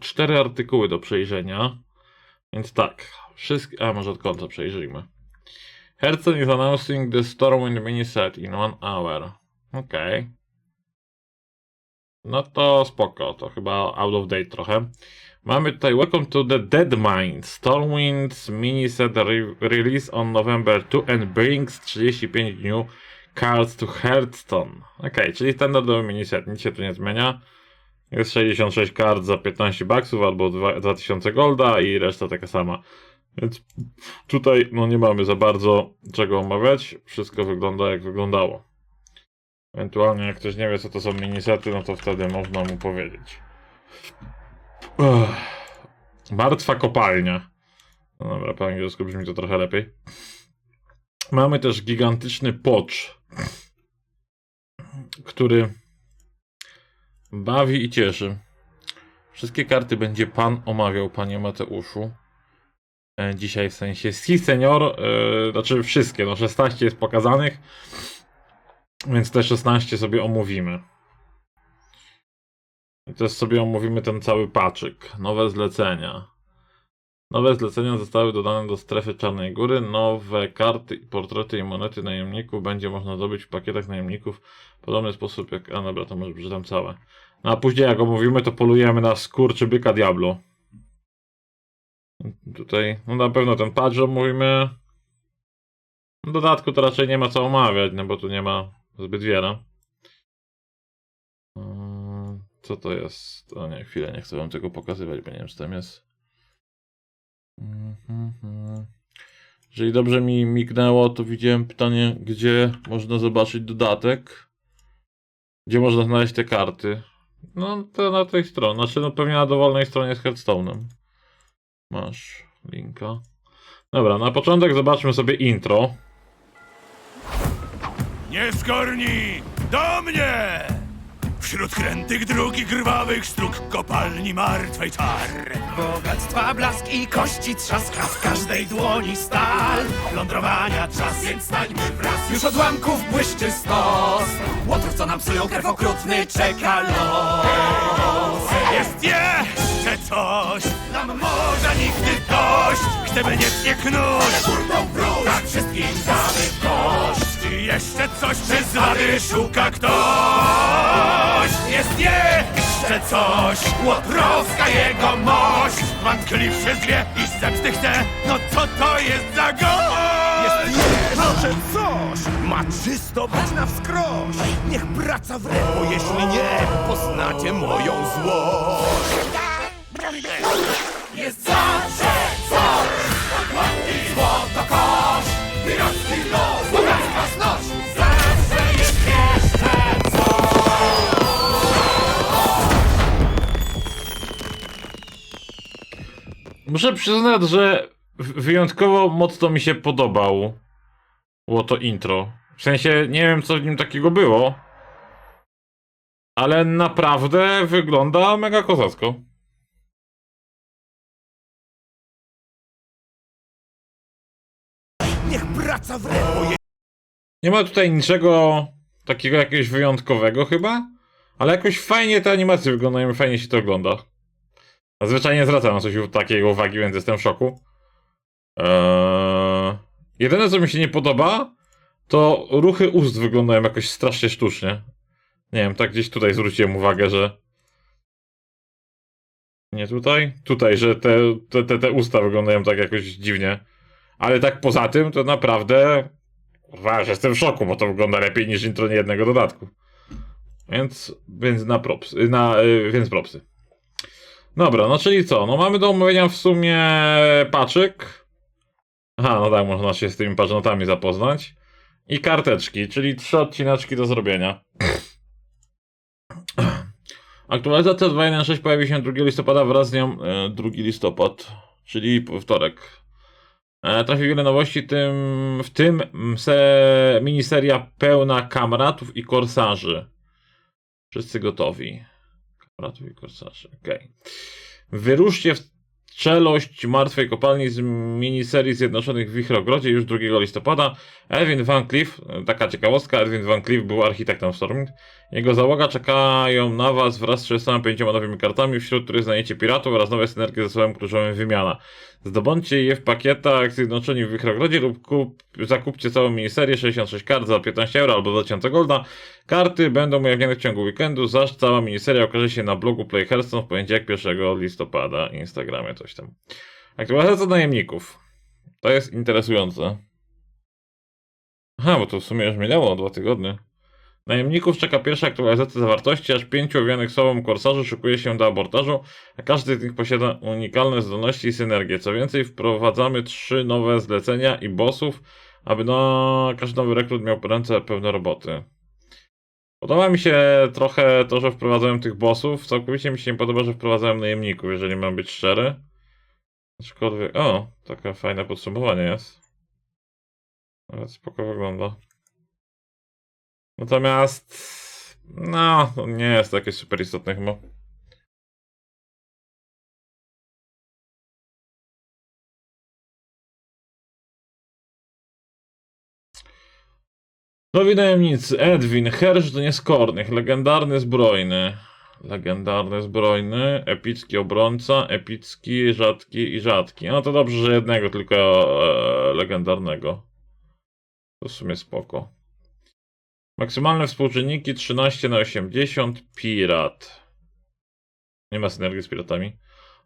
Cztery artykuły do przejrzenia. Więc tak, wszystkie. A może od końca przejrzyjmy. Hearthstone is announcing the Stormwind miniset in one hour. Okej. No to spoko, to chyba out of date trochę. Mamy tutaj Welcome to the Dead Mind. Stormwind's miniset re release on November 2 and brings 35 new cards to Hearthstone. Okej, czyli standardowy miniset, nic się tu nie zmienia. Jest 66 kart za 15 baksów albo dwa- 2000 golda i reszta taka sama. Więc tutaj no nie mamy za bardzo czego omawiać. Wszystko wygląda jak wyglądało. Ewentualnie jak ktoś nie wie co to są minisety, no to wtedy można mu powiedzieć. Ech. Martwa kopalnia. No dobra, po angielsku brzmi to trochę lepiej. Mamy też gigantyczny pocz, który bawi i cieszy. Wszystkie karty będzie pan omawiał, panie Mateuszu. E, Dzisiaj w sensie Si Senior, e, znaczy wszystkie, no 16 jest pokazanych, więc te 16 sobie omówimy. I też sobie omówimy ten cały paczyk. Nowe zlecenia. Nowe zlecenia zostały dodane do strefy Czarnej Góry. Nowe karty, portrety i monety najemników będzie można zdobyć w pakietach najemników w podobny sposób jak... A dobra, to może przeczytam całe. No a później jak omówimy, to polujemy na skurczybyka Diablo. Tutaj, no na pewno ten patch omówimy. W dodatku to raczej nie ma co omawiać, no bo tu nie ma zbyt wiele. Eee, Co to jest? O nie, chwilę, nie chcę wam tego pokazywać, bo nie wiem, czy tam jest. Mhm. Jeżeli dobrze mi mignęło, to widziałem pytanie, gdzie można zobaczyć dodatek. Gdzie można znaleźć te karty. No, to na tej stronie. Znaczy, no pewnie na dowolnej stronie z Hearthstone'em. Masz linka. Dobra, na początek zobaczmy sobie intro. Nie zgornij do mnie! Wśród krętych dróg i krwawych sztuk kopalni martwej czar. Bogactwa, blask i kości trzaska w każdej dłoni stal. Lądrowania czas, więc stańmy wraz. Już odłamków błyszczy stos. Łotrów, co nam psują krew okrutny, czeka los. Jest jeszcze coś, nam morza nigdy dość. Gdyby nie tnie knuć, Kurną wróż, tak wszystkim damy kość czy jeszcze coś bez wady szuka ktoś? Jest jeszcze coś, łotrowska jego mość. Wątpliwszy zwie i zemsty chce, no co to jest za gość? Może coś. Ma czysto być na wskroś. Niech praca wre, bo jeśli nie Poznacie moją złość. Jest zawsze coś. Dokładnie złoto kość. Wyrostny los, Muszę przyznać, że wyjątkowo mocno mi się podobał było to intro. W sensie nie wiem co w nim takiego było. Ale naprawdę wygląda mega kozacko. Niech praca Nie ma tutaj niczego takiego jakiegoś wyjątkowego chyba. Ale jakoś fajnie te animacje wyglądają fajnie się to ogląda. Zazwyczaj nie zwracam na coś takiego uwagi, więc jestem w szoku. Eee... Jedyne co mi się nie podoba, to ruchy ust wyglądają jakoś strasznie sztucznie. Nie wiem, tak gdzieś tutaj zwróciłem uwagę, że. Nie tutaj? Tutaj, że te, te, te, te usta wyglądają tak jakoś dziwnie. Ale tak poza tym, to naprawdę. Kurwa, aż jestem w szoku, bo to wygląda lepiej niż intro niejednego dodatku. Więc, więc na propsy, na, y, więc propsy. Dobra, no czyli co? No mamy do omówienia w sumie paczyk. Aha, no tak, można się z tymi pacznotami zapoznać. I karteczki, czyli trzy odcineczki do zrobienia. Aktualizacja 2.1.6 pojawi się 2 listopada wraz z nią e, 2 listopad, czyli wtorek. E, trafi wiele nowości, tym, w tym se, miniseria pełna kamratów i korsarzy. Wszyscy gotowi. I korsarzy, okej. Wyruszcie w czelość martwej kopalni z miniserii Zjednoczonych w Wichrogrodzie już 2 listopada. Edwin Van Cleef, e, taka ciekawostka, Edwin Van Cleef był architektem Stormwind, Jego załoga czekają na was wraz z 35 nowymi kartami, wśród których znajdziecie piratów oraz nowe synergie ze słowem kluczowym wymiana. Zdobądźcie je w pakietach zjednoczeni w Wichrogrodzie lub kup, zakupcie całą miniserię 66 kart za 15 euro albo za 1000 golda. Karty będą ujawnione w ciągu weekendu, zaś cała miniseria okaże się na blogu Play w poniedziałek 1 listopada, Instagramie coś tam. Aktualizacja najemników. To jest interesujące. Aha, bo to w sumie już minęło dwa tygodnie. Najemników czeka pierwsza aktualizacja zawartości, aż pięciu owianych słowem korsarzy szykuje się do abordażu, a każdy z nich posiada unikalne zdolności i synergie. Co więcej, wprowadzamy trzy nowe zlecenia i bossów, aby na każdy nowy rekrut miał ręce pełne roboty. Podoba mi się trochę to, że wprowadzają tych bossów. Całkowicie mi się nie podoba, że wprowadzają najemników, jeżeli mam być szczery. Aczkolwiek, o, takie fajne podsumowanie jest. Nawet spoko wygląda. Natomiast, no, to nie jest takie super istotne chyba. Nowi najemnicy. Edwin, Hersz nieskornych, legendarny zbrojny. Legendarny zbrojny, epicki obrońca, epicki, rzadki i rzadki. No to dobrze, że jednego tylko e, legendarnego. To w sumie spoko. Maksymalne współczynniki 13 na 80, pirat. Nie ma synergii z piratami.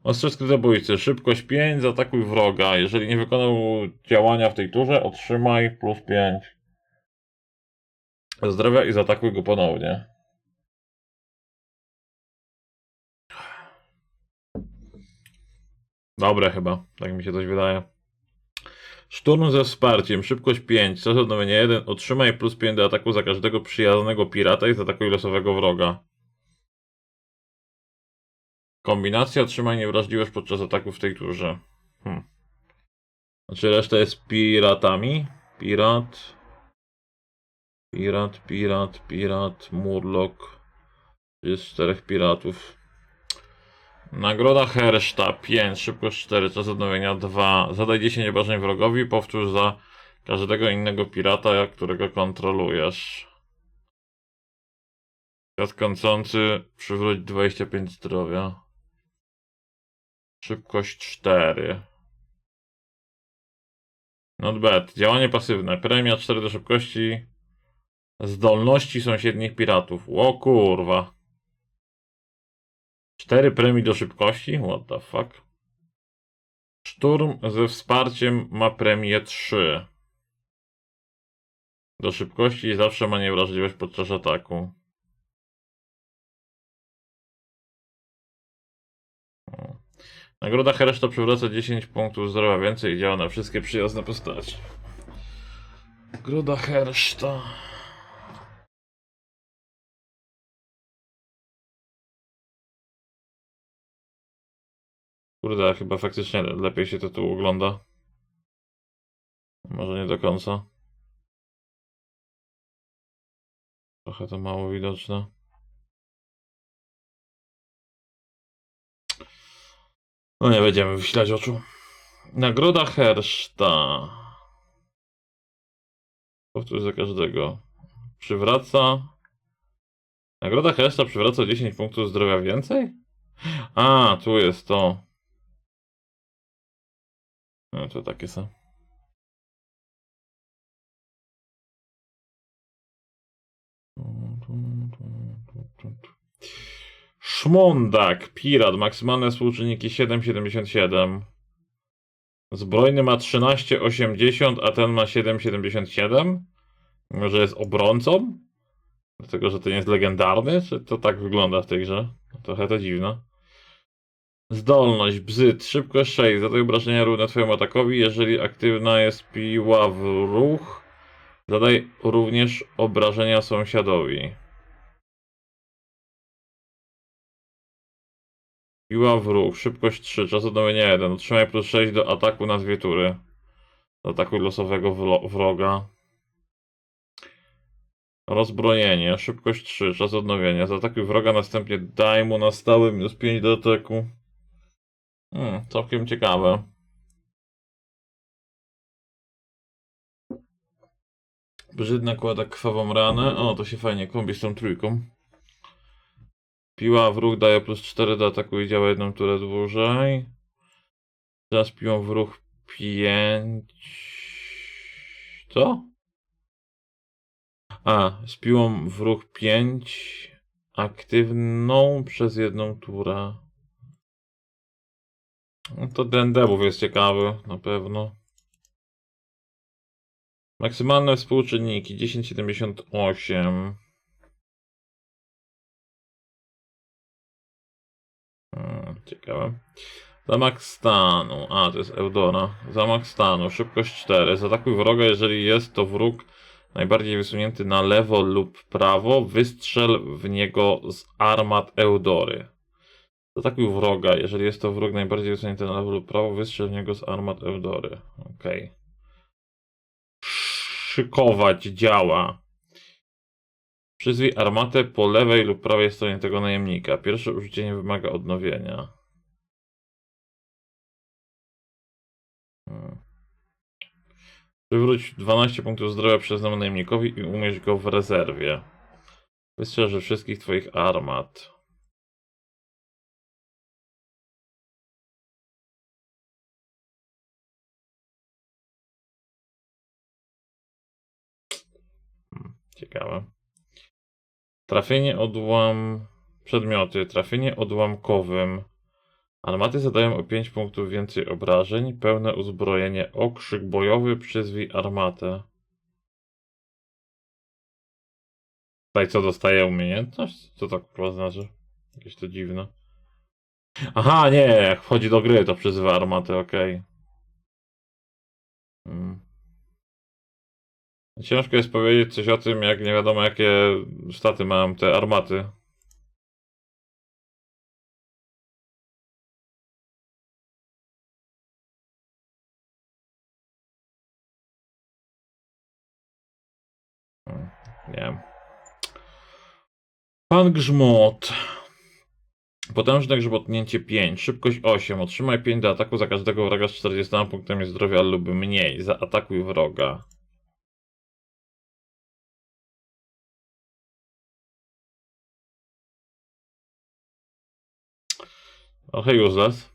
Ostrze skrytobójcy, szybkość 5, zaatakuj wroga. Jeżeli nie wykonał działania w tej turze, otrzymaj plus 5. Zdrowia i zaatakuj go ponownie. Dobre chyba, tak mi się coś wydaje. Szturm ze wsparciem, szybkość 5, czas odnowienia 1, otrzymaj plus 5 do ataku za każdego przyjaznego pirata i zaatakuj losowego wroga. Kombinacja, otrzymaj niewrażliwość podczas ataku w tej turze. Hmm. Znaczy reszta jest piratami. Pirat. Pirat, pirat, pirat, murlock. Jest czterech piratów. Nagroda Herszta 5, szybkość 4, czas odnowienia 2. Zadaj 10 obrażeń wrogowi, powtórz za każdego innego pirata, którego kontrolujesz. Świat kończący, przywróć 25 zdrowia. Szybkość 4. Not bad. Działanie pasywne. Premia 4 do szybkości. Zdolności sąsiednich piratów. O kurwa. 4 premii do szybkości? What the fuck? Szturm ze wsparciem ma premię 3. Do szybkości zawsze ma niewrażliwość podczas ataku. Nagroda Hereszta przywraca 10 punktów zdrowia więcej i działa na wszystkie przyjazne postaci. Nagroda Herszta. Kurde, chyba faktycznie lepiej się to tu ogląda. Może nie do końca. Trochę to mało widoczne. No nie będziemy wyślać oczu. Nagroda Herszta. Powtórz za każdego. Przywraca. Nagroda Herszta przywraca 10 punktów zdrowia więcej? A, tu jest to. No to takie są. Szmondak, pirat, maksymalne współczynniki 7,77. Zbrojny ma 13,80, a ten ma 7,77. Może jest obrońcą? Dlatego, że nie jest legendarny? Czy to tak wygląda w tej grze? Trochę to dziwne. Zdolność, bzyt, szybkość 6, zadaj obrażenia równe twojemu atakowi, jeżeli aktywna jest piła w ruch, zadaj również obrażenia sąsiadowi. Piła w ruch, szybkość 3, czas odnowienia 1, otrzymaj plus 6 do ataku na dwie tury. Do ataku losowego wroga. Rozbrojenie, szybkość 3, czas odnowienia, zaatakuj wroga, następnie daj mu na stałe minus 5 do ataku. Hmm, całkiem ciekawe. Żyd nakłada krwawą ranę. O, to się fajnie kombi z tą trójką. Piła w ruch daje plus 4 do ataku i działa jedną turę dłużej. Teraz piłą w ruch 5. Co? A, z piłą w ruch 5 aktywną przez jedną turę. No to ten debuf jest ciekawy, na pewno. Maksymalne współczynniki 10,78. Hmm, ciekawe. Zamach stanu. A, to jest Eudora. Zamach stanu. Szybkość 4. Zaatakuj wroga, jeżeli jest to wróg najbardziej wysunięty na lewo lub prawo. Wystrzel w niego z armat Eudory. Zaatakuj wroga, jeżeli jest to wróg najbardziej wysunięty na lewo lub prawo. Wystrzel w niego z armat Eudory. Okej. Szykować działa. Przyzwij armatę po lewej lub prawej stronie tego najemnika. Pierwsze użycie nie wymaga odnowienia. Hmm. Przywróć 12 punktów zdrowia przyznam najemnikowi i umieść go w rezerwie. Wystrzeży wszystkich twoich armat. Ciekawe. Trafienie odłam... Przedmioty. Trafienie odłamkowym. Armaty zadają o 5 punktów więcej obrażeń. Pełne uzbrojenie. Okrzyk bojowy. Przyzwij armatę. Tutaj co dostaje umiejętność? Co to kurwa znaczy? Jakieś to dziwne. Aha, nie, jak wchodzi do gry, to przyzywa armatę, okej. Hmm. Ciężko jest powiedzieć coś o tym, jak nie wiadomo jakie staty mają te armaty. Hmm, Nie wiem. Pan Grzmot. Potężne grzmotnięcie 5, szybkość 8, otrzymaj 5 do ataku za każdego wroga z 40 punktami zdrowia lub mniej. Zaatakuj wroga. Trochę useless.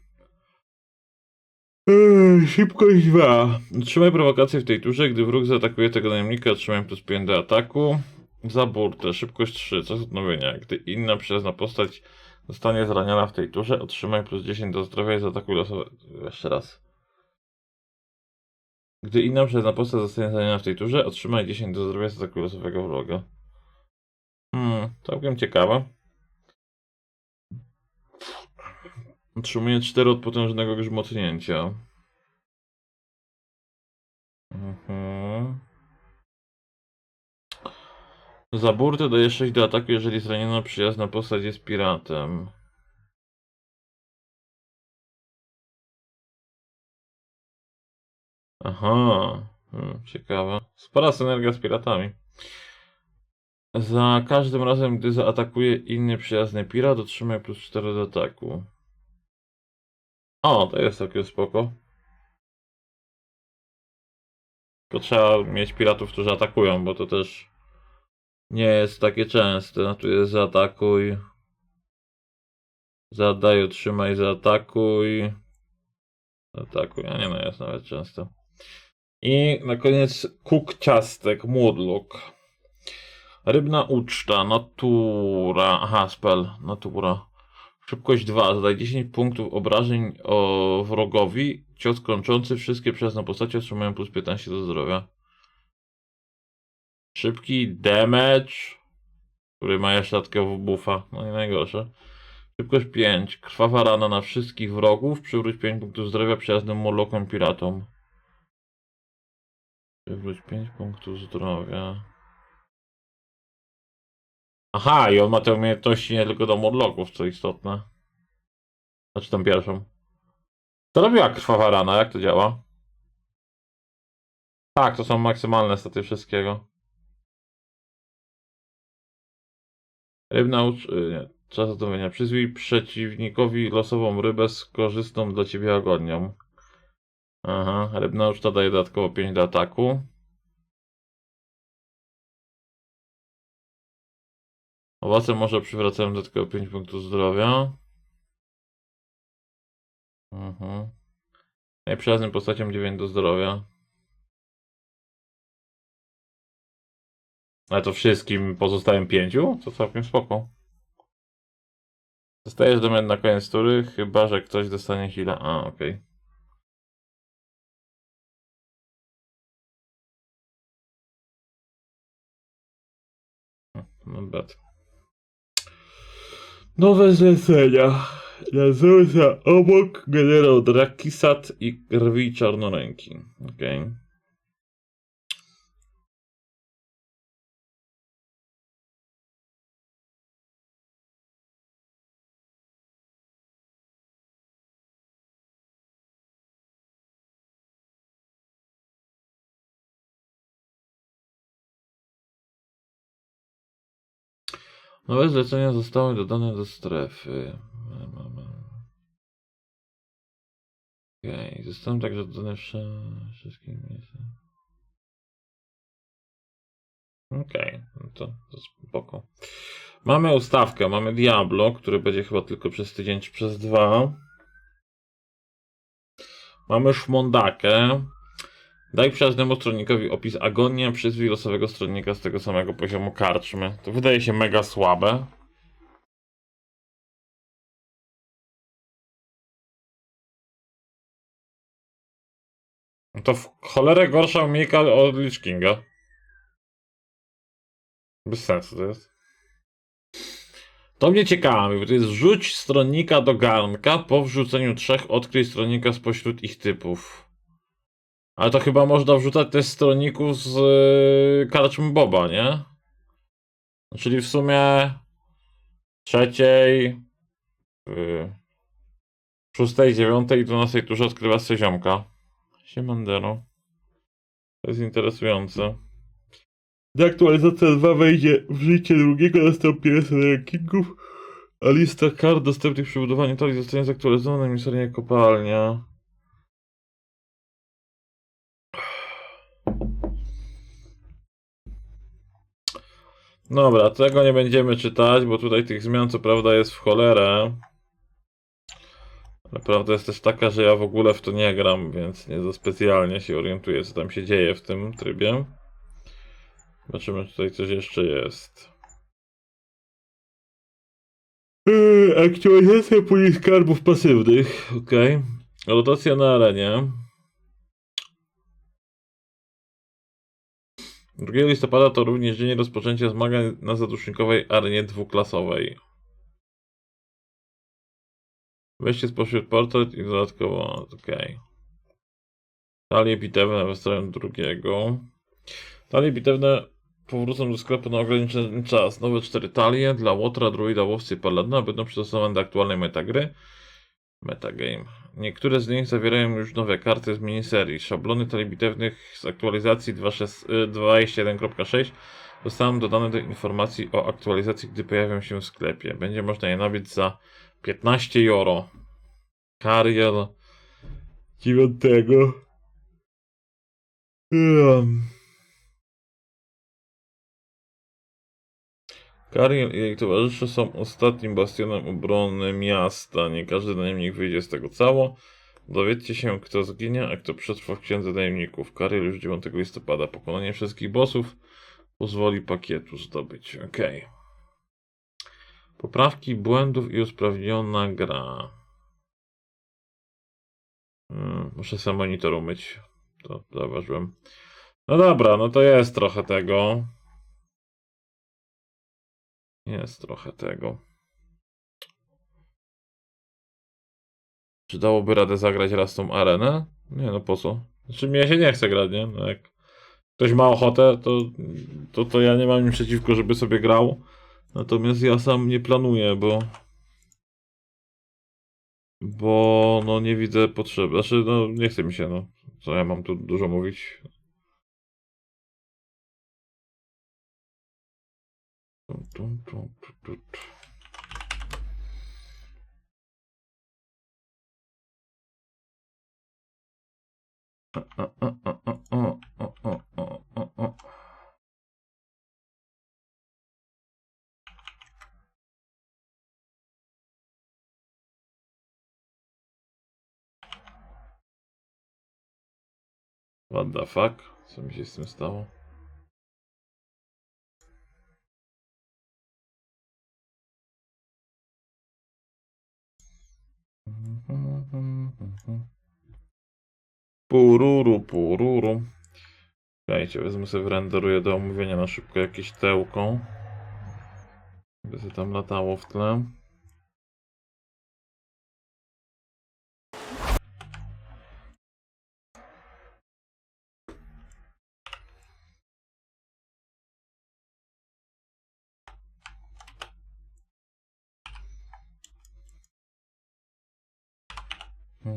Eee, Szybkość 2. Trzymaj prowokację w tej turze. Gdy wróg zaatakuje tego najemnika, otrzymaj plus 5 do ataku. Za burtę. Szybkość 3. Czas odnowienia. Gdy inna przyjazna postać zostanie zraniona w tej turze, otrzymaj plus 10 do zdrowia i zaatakuj losowe. Jeszcze raz. Gdy inna przyjazna postać zostanie zraniona w tej turze, otrzymaj 10 do zdrowia i zaatakuj losowego wroga. Hmm, całkiem ciekawe. Otrzymuje 4 od potężnego grzmotnięcia. Mhm. Za burtę daje 6 do ataku, jeżeli zraniona przyjazna postać jest piratem. Aha, hmm, ciekawe. Spora synergia z piratami. Za każdym razem, gdy zaatakuje inny przyjazny pirat, otrzymaj plus 4 do ataku. O, to jest takie spoko. To trzeba mieć piratów, którzy atakują, bo to też nie jest takie częste. No tu jest zaatakuj. Zadaj, otrzymaj, zaatakuj. Atakuj, a nie no jest nawet często. I na koniec kuk ciastek, murlok. Rybna uczta, natura. Aha, spell, natura. Szybkość 2. Zadaj 10 punktów obrażeń o wrogowi. Cios kończący. Wszystkie przyjazne postacie otrzymują plus 15 do zdrowia. Szybki damage, który ma jeszcze dodatkowo buffa. No nie najgorsze. Szybkość 5. Krwawa rana na wszystkich wrogów. Przywróć 5 punktów zdrowia przyjaznym molokom piratom. Przywróć 5 punktów zdrowia. Aha, i on ma te umiejętności nie tylko do modloków, co istotne. Znaczy tą pierwszą. Co robiła krwawa rana? Jak to działa? Tak, to są maksymalne staty wszystkiego. Rybna ucz... y, Nie. Czas odnowienia. Przyzwij przeciwnikowi losową rybę z korzystną dla ciebie agonią. Aha, rybna uczta daje dodatkowo 5 do ataku. Owoce może przywracają dodatkowo 5 punktów zdrowia. Mhm. Najprzyjaznym postacią 9 do zdrowia. Ale to wszystkim pozostałym pięciu? To całkiem spoko. Dostajesz domen na koniec tury, chyba że ktoś dostanie heal'a. A, okej. Hmm, Not bad. Nowe zlecenia. Nazywa obok generał Drakisat i krwi czarnoręki. Okej. Nowe zlecenia zostały dodane do strefy. Okej, zostały także dodane wszystkie miejsca. Okej, no to, to spoko. Mamy ustawkę, mamy Diablo, który będzie chyba tylko przez tydzień czy przez dwa. Mamy Szmondakę. Daj przyjaznemu stronikowi opis agonia, przyzwij losowego stronnika z tego samego poziomu karczmy. To wydaje się mega słabe. To w cholerę gorsza umiejka od Lich Kinga. Bez sensu to jest. To mnie ciekawi, bo to jest rzuć stronnika do garnka, po wrzuceniu trzech odkryj stronnika spośród ich typów. Ale to chyba można wrzucać też stronników z yy, Boba, nie? Czyli w sumie trzeciej, yy, szóstej, dziewiątej i dwunastej turze odkrywa sobie ziomka. Siemandero. To jest interesujące. Gdy aktualizacja 2 wejdzie w życie drugiego, nastąpi reset rankingów, a lista kart dostępnych przy budowaniu talii zostanie zaktualizowana miseria kopalnia. Dobra, tego nie będziemy czytać, bo tutaj tych zmian co prawda jest w cholerę. Ale prawda jest też taka, że ja w ogóle w to nie gram, więc nie za specjalnie się orientuję, co tam się dzieje w tym trybie. Zobaczymy, czy tutaj coś jeszcze jest. Yy, aktualizacja puli skarbów pasywnych. Ok. Rotacja na arenie. 2 listopada to również dzień rozpoczęcia zmagań na zadusznikowej arenie dwuklasowej. Wejście spośród portret i dodatkowo, okej. Talie bitewne stronę drugiego. Talie bitewne powrócą do sklepu na ograniczony czas. Nowe cztery talie dla Łotra, Druida, Łowcy i Paladyna będą przystosowane do aktualnej metagry. Metagame. Niektóre z nich zawierają już nowe karty z miniserii. Szablony talii bitewnych z aktualizacji 26 y, 21.6 zostaną dodane do informacji o aktualizacji, gdy pojawią się w sklepie. Będzie można je nabyć za 15 euro. Kariel 9. Um. Kariel i jej towarzysze są ostatnim bastionem obrony miasta. Nie każdy najemnik wyjdzie z tego cało. Dowiedzcie się, kto zginie, a kto przetrwa w księdze najemników. Kariel już 9 listopada. Pokonanie wszystkich bossów pozwoli pakietu zdobyć. Okej. Poprawki błędów i usprawniona gra. Hmm, muszę sam monitor umyć. To zauważyłem. No dobra, no to jest trochę tego. Jest trochę tego. Czy dałoby radę zagrać raz tą arenę? Nie, no po co? Znaczy mnie się nie chce grać, nie? No jak ktoś ma ochotę, to, to, to ja nie mam nic przeciwko, żeby sobie grał. Natomiast ja sam nie planuję, bo. Bo no nie widzę potrzeby. Znaczy, no nie chce mi się, no. Co ja mam tu dużo mówić? What the fuck? Co mi się z tym stało? Pururu, pururu. Czekajcie, wezmę sobie renderuję do omówienia na szybko jakieś tełką. By się tam latało w tle. Ja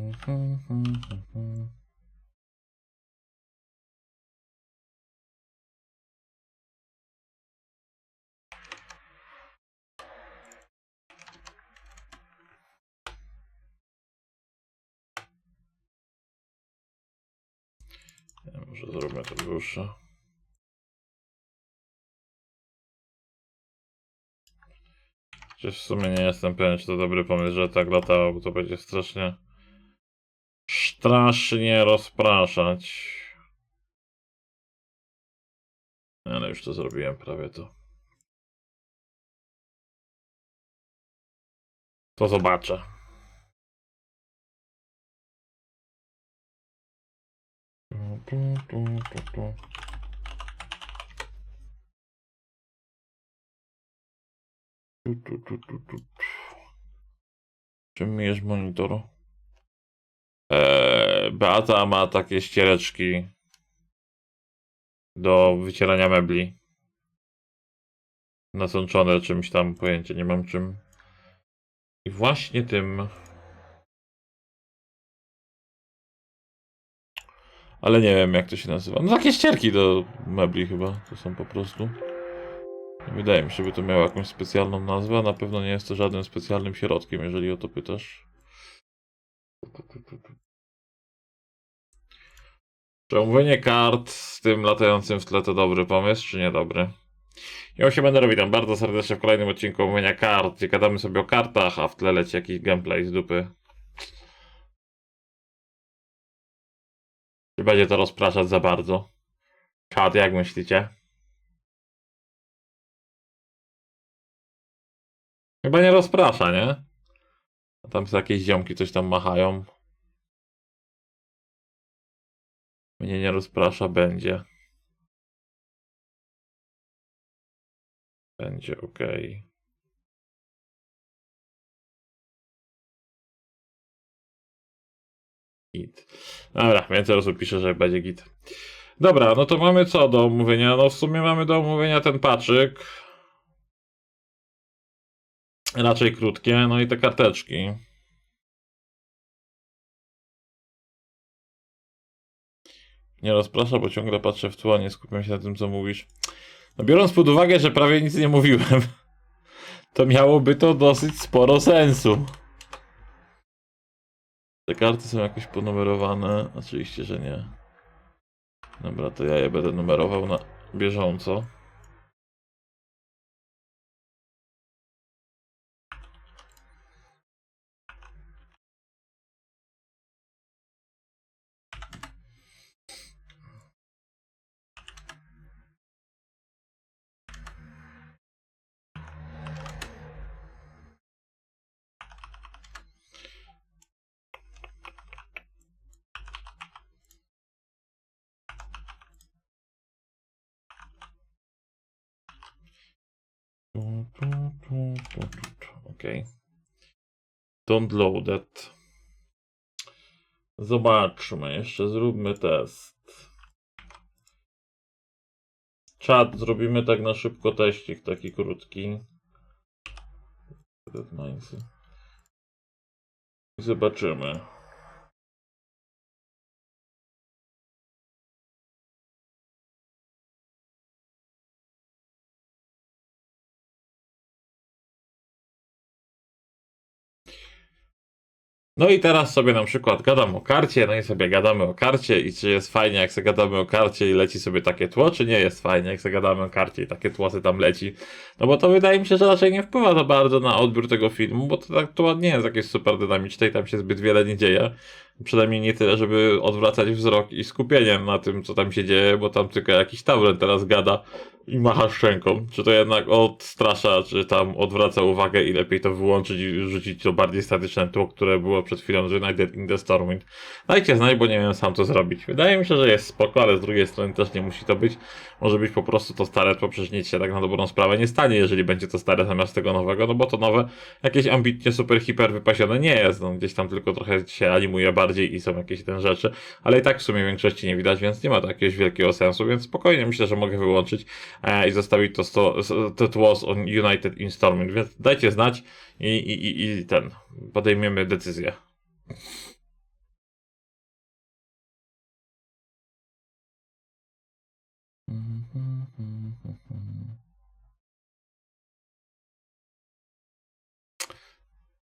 może zrobię to dłuższe. Chociaż w sumie nie jestem pewien, czy to dobry pomysł, że tak latało, bo to będzie strasznie strasznie rozpraszać. Ale już to zrobiłem prawie to. To zobaczę. Tu, tu, jest monitor? Eee, Beata ma takie ściereczki do wycierania mebli. Nasączone czymś tam, pojęcie nie mam czym. I właśnie tym. Ale nie wiem jak to się nazywa. No takie ścierki do mebli chyba. To są po prostu. Wydaje mi się, by to miało jakąś specjalną nazwę. Na pewno nie jest to żadnym specjalnym środkiem, jeżeli o to pytasz. Czy omówienie kart z tym latającym w tle to dobry pomysł, czy niedobry? Ja się będę robił tam bardzo serdecznie w kolejnym odcinku omówienia kart, gdzie gadamy sobie o kartach, a w tle leci jakiś gameplay z dupy. Czy będzie to rozpraszać za bardzo? Czad, jak myślicie? Chyba nie rozprasza, nie? A tam są jakieś ziomki coś tam machają. Mnie nie rozprasza, będzie. Będzie ok. Git. Dobra, więcej osób pisze, że będzie git. Dobra, no to mamy co do omówienia? No w sumie mamy do omówienia ten paczyk. Raczej krótkie, no i te karteczki. Nie rozprasza, bo ciągle patrzę w tło, nie skupiam się na tym, co mówisz. No biorąc pod uwagę, że prawie nic nie mówiłem, to miałoby to dosyć sporo sensu. Te karty są jakoś ponumerowane. Oczywiście, że nie. Dobra, to ja je będę numerował na bieżąco. Okej. Don't load it. Zobaczmy, jeszcze zróbmy test. Czat, zrobimy tak na szybko teścik, taki krótki. Zobaczymy. No i teraz sobie na przykład gadam o karcie, no i sobie gadamy o karcie i czy jest fajnie jak sobie gadamy o karcie i leci sobie takie tło, czy nie jest fajnie jak sobie gadamy o karcie i takie tło sobie tam leci. No bo to wydaje mi się, że raczej nie wpływa za bardzo na odbiór tego filmu, bo to tak tło nie jest jakieś super dynamiczne i tam się zbyt wiele nie dzieje. Przynajmniej nie tyle, żeby odwracać wzrok i skupienie na tym, co tam się dzieje, bo tam tylko jakiś tauren teraz gada i macha szczęką. Czy to jednak odstrasza, czy tam odwraca uwagę i lepiej to wyłączyć i rzucić to bardziej statyczne tło, które było przed chwilą z United in the Stormwind. Dajcie znać, bo nie wiem sam co zrobić. Wydaje mi się, że jest spoko, ale z drugiej strony też nie musi to być. Może być po prostu to stare tło, przecież nic się tak na dobrą sprawę nie stanie, jeżeli będzie to stare zamiast tego nowego, no bo to nowe jakieś ambitnie super hiper wypasione nie jest, no gdzieś tam tylko trochę się animuje bardziej i są jakieś ten rzeczy, ale i tak w sumie większości nie widać, więc nie ma to jakiegoś wielkiego sensu, więc spokojnie myślę, że mogę wyłączyć i zostawić to, sto, to tło z on United in Storming, więc dajcie znać i, i, i, i ten, podejmiemy decyzję.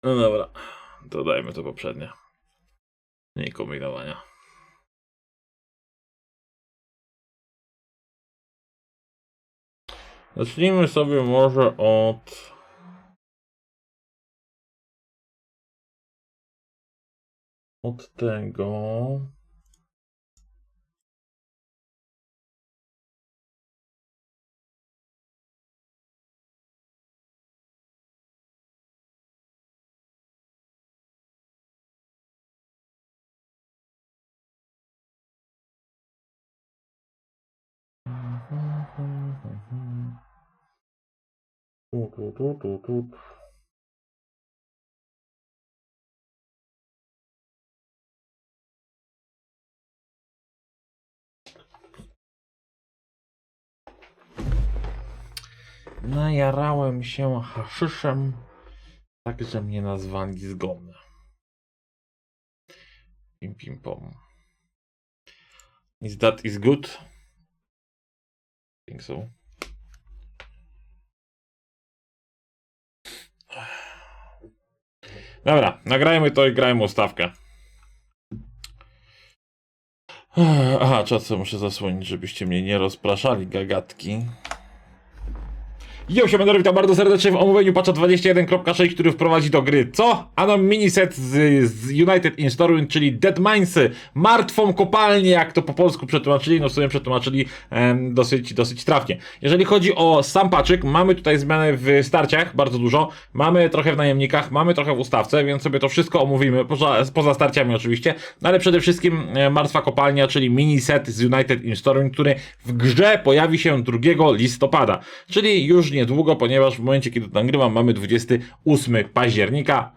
No dobra, dodajmy to poprzednie. Nie kombinowania. Zacznijmy sobie może od. Od tego. Tu, tu, tu, tu, tu. Najarałem się haszyszem, tak że mnie nazwali zgonny. Pim pim pom. Is that is good? think so. Dobra, nagrajmy to i grajmy ustawkę. Aha, czasem muszę zasłonić, żebyście mnie nie rozpraszali, gagatki. Yo, siemano, witam bardzo serdecznie w omówieniu patcha 21.6, który wprowadzi do gry co? Ano miniset z, z United in Stormwind, czyli Dead Minesy, martwą kopalnię, jak to po polsku przetłumaczyli, no w sumie przetłumaczyli em, dosyć, dosyć trafnie. Jeżeli chodzi o sam patczyk, mamy tutaj zmiany w starciach, bardzo dużo, mamy trochę w najemnikach, mamy trochę w ustawce, więc sobie to wszystko omówimy, poza, poza starciami oczywiście, no ale przede wszystkim e, martwa kopalnia, czyli miniset z United in Stormwind, który w grze pojawi się 2 listopada, czyli już niedługo, ponieważ w momencie, kiedy to nagrywam, mamy 28 października,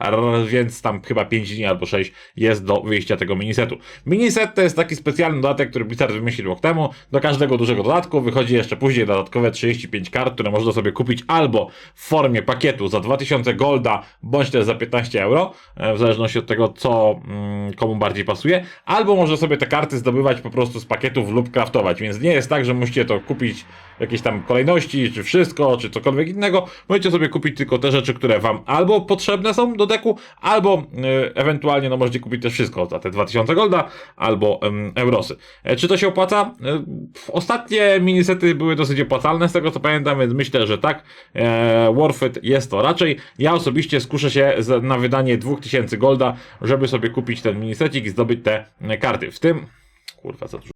więc tam chyba 5 dni albo 6 jest do wyjścia tego minisetu. Miniset to jest taki specjalny dodatek, który Blizzard wymyślił rok temu. Do każdego dużego dodatku wychodzi jeszcze później dodatkowe 35 kart, które można sobie kupić albo w formie pakietu za 2000 golda, bądź też za 15 euro, e, w zależności od tego, co mm, komu bardziej pasuje, albo można sobie te karty zdobywać po prostu z pakietów lub craftować, więc nie jest tak, że musicie to kupić w jakiejś tam kolejności, czy wszystko, czy cokolwiek innego. Możecie sobie kupić tylko te rzeczy, które wam albo potrzebne są do deku, albo e, ewentualnie no możecie kupić też wszystko za te 2000 golda, albo em, eurosy. E, czy to się opłaca? E, ostatnie minisety były dosyć opłacalne, z tego co pamiętam, więc myślę, że tak. E, jest to raczej. Ja osobiście skuszę się za, na wydanie 2000 golda, żeby sobie kupić ten minisecik i zdobyć te e, karty. W tym... Kurwa, za dużo.